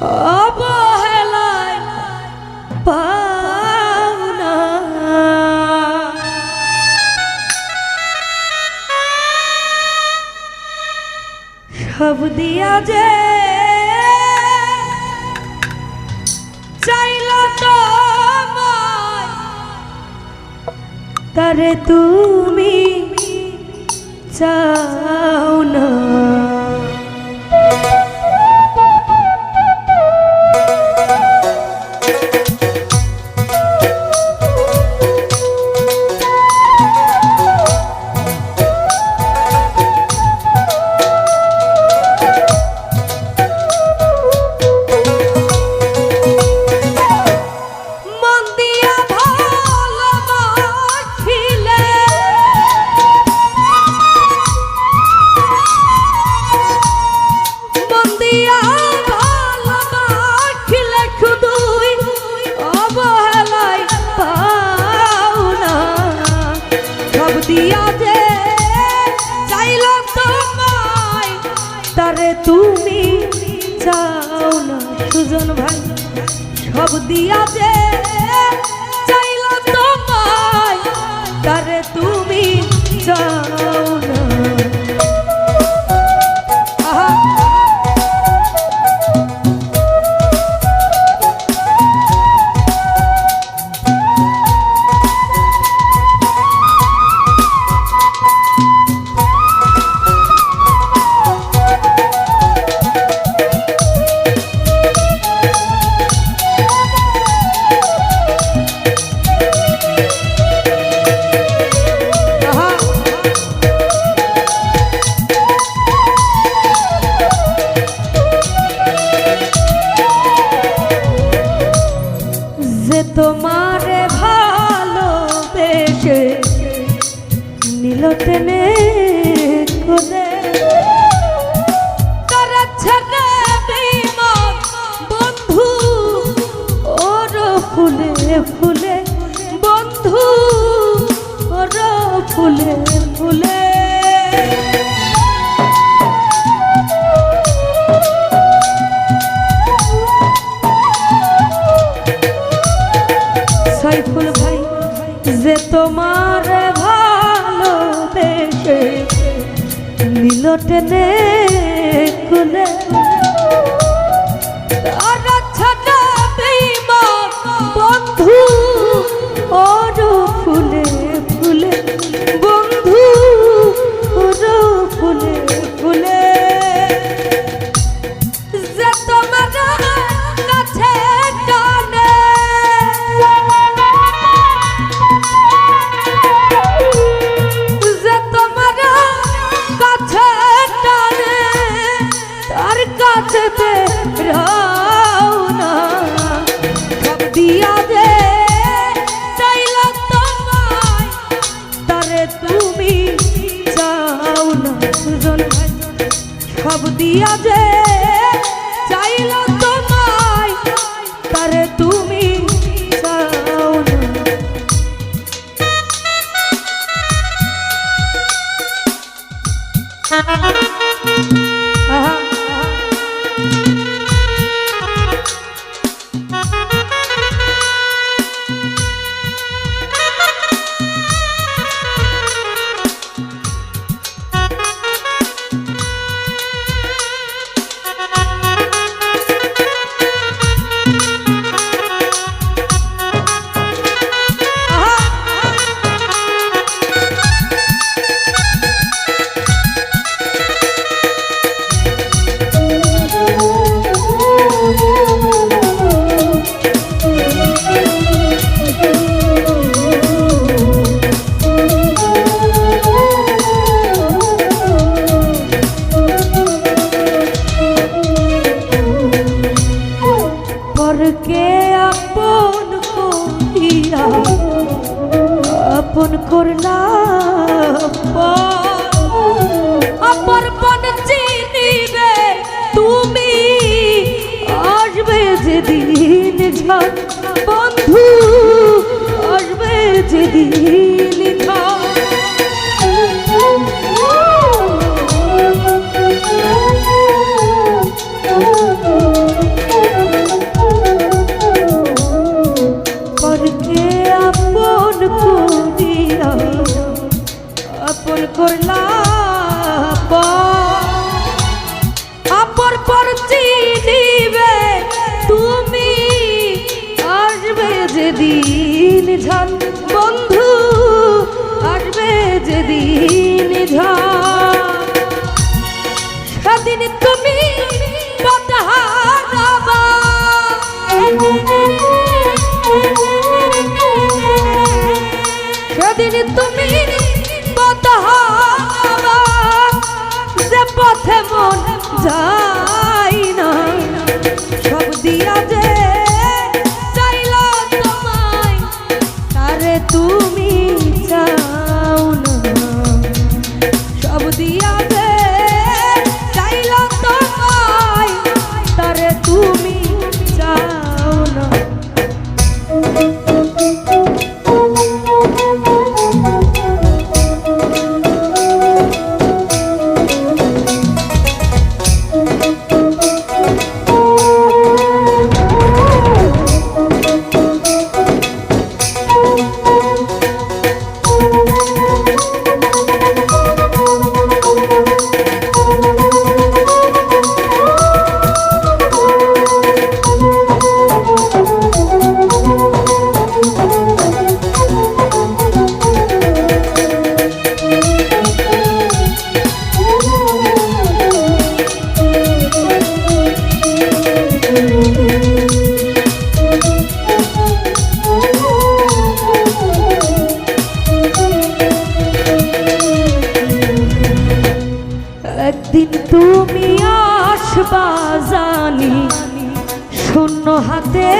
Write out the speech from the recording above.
অবহেলায় পাওনা। সব দিয়া যে চাইল তো তারে তুমি চাও না। দিয়া যে চাইলাম তোমায়, তারে তুমি চাও না সুজন ভাই। সব দিয়া যে চাইল তোমায়, তারে তুমি চাও ফুলে ফুলে সাইফুল ভাই যে তোমার ভালোবেসে নীল টেনে কুলে তুমি চাও না সুজন সব দিয়া যে চাইল তোমায় তারে তুমি চাও আপন করলা অপর পন চিনিবে তুমি আসবে যেদিন ঝড়। বন্ধু আসবে যেদিন আপন দিল আপন করলা আপন পর চিনিবে তুমি আসবে যেদিন ঝন বন্ধু, আসবে যেদিন ঝন সেদিন তুমি একদিন তুমি আসবা জানি শূন্য হাতে